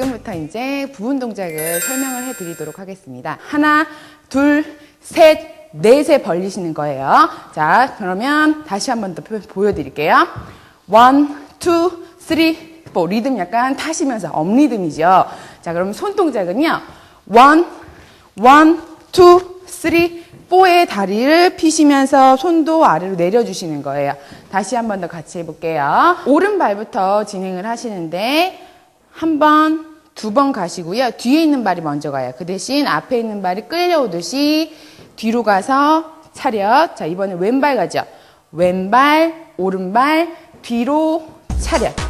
구분 동작을 설명을 해 드리도록 하겠습니다. 하나, 둘, 셋, 넷에 벌리시는 거예요. 자, 그러면 다시 한 번 더 보여드릴게요. 원, 투, 쓰리, 포. 리듬 약간 타시면서 업리듬이죠. 자, 그럼 손 동작은요. 원, 원, 투, 쓰리, 포의 다리를 피시면서 손도 아래로 내려주시는 거예요. 다시 한 번 더 같이 해볼게요. 오른발부터 진행을 하시는데 한 번, 두 번 가시고요. 뒤에 있는 발이 먼저 가요. 그 대신 앞에 있는 발이 끌려오듯이 뒤로 가서 차렷. 자, 이번에 왼발 가죠. 왼발, 오른발, 뒤로 차렷.